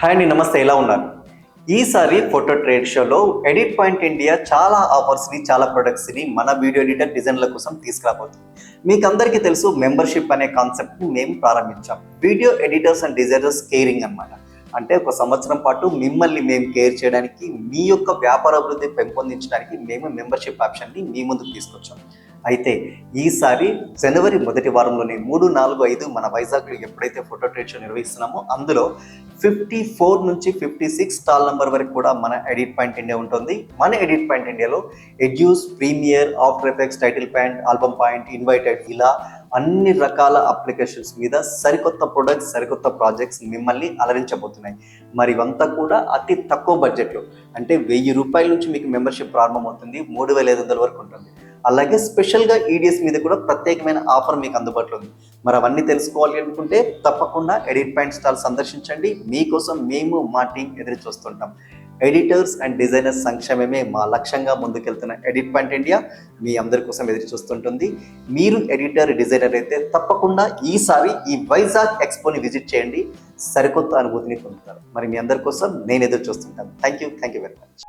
Hi అండి నమస్తే ఎలా ఉన్నారు? ఈసారి ఫోటో ట్రేడ్ షోలో ఎడిట్ పాయింట్ ఇండియా చాలా ఆఫర్స్ని చాలా ప్రొడక్ట్స్ని మన వీడియో ఎడిటర్ డిజైన్ల కోసం తీసుకురాబోతుంది. మీకు అందరికీ తెలుసు మెంబర్షిప్ అనే కాన్సెప్ట్ని మేము ప్రారంభించాం. Video editors and designers caring అన్నమాట. అంటే ఒక సంవత్సరం పాటు మిమ్మల్ని మేము కేర్ చేయడానికి మీ యొక్క వ్యాపార అభివృద్ధి పెంపొందించడానికి మేము మెంబర్షిప్ ఆప్షన్ని మీ ముందుకు తీసుకొచ్చాం. అయితే ఈసారి జనవరి మొదటి వారంలోనే మూడు నాలుగు ఐదు మన వైజాగ్లో ఎప్పుడైతే ఫోటో ట్రేడ్ షో నిర్వహిస్తున్నామో అందులో ఫిఫ్టీ ఫోర్ నుంచి ఫిఫ్టీ సిక్స్ స్టాల్ నెంబర్ వరకు కూడా మన ఎడిట్ పాయింట్ ఇండియా ఉంటుంది. మన ఎడిట్ పాయింట్ ఇండియాలో adduce premiere after effects title point album point invited ఇలా అన్ని రకాల అప్లికేషన్స్ మీద సరికొత్త ప్రొడక్ట్స్ సరికొత్త ప్రాజెక్ట్స్ మిమ్మల్ని అలరించబోతున్నాయి. మరి ఇవంతా కూడా అతి తక్కువ బడ్జెట్లో అంటే వెయ్యి రూపాయల నుంచి మీకు మెంబర్షిప్ ప్రారంభమవుతుంది మూడు వేల ఐదు వందల వరకు ఉంటుంది. అలాగే స్పెషల్గా ఈడిఎస్ మీద కూడా ప్రత్యేకమైన ఆఫర్ మీకు అందుబాటులో ఉంది. మరి అవన్నీ తెలుసుకోవాలి అనుకుంటే తప్పకుండా ఎడిట్ పాయింట్ స్టాల్ సందర్శించండి. మీకోసం మేము మా టీం ఎదురు చూస్తుంటాం. ఎడిటర్స్ అండ్ డిజైనర్స్ సంక్షేమమే మా లక్ష్యంగా ముందుకెళ్తున్న ఎడిట్ పాయింట్ ఇండియా మీ అందరి కోసం ఎదురు చూస్తుంటుంది. మీరు ఎడిటర్ డిజైనర్ అయితే తప్పకుండా ఈసారి ఈ వైజాగ్ ఎక్స్పోని విజిట్ చేయండి. సరికొత్త అనుభూతిని పొందుతారు. మరి మీ అందరి కోసం నేను ఎదురు చూస్తుంటాను. Thank you thank you very much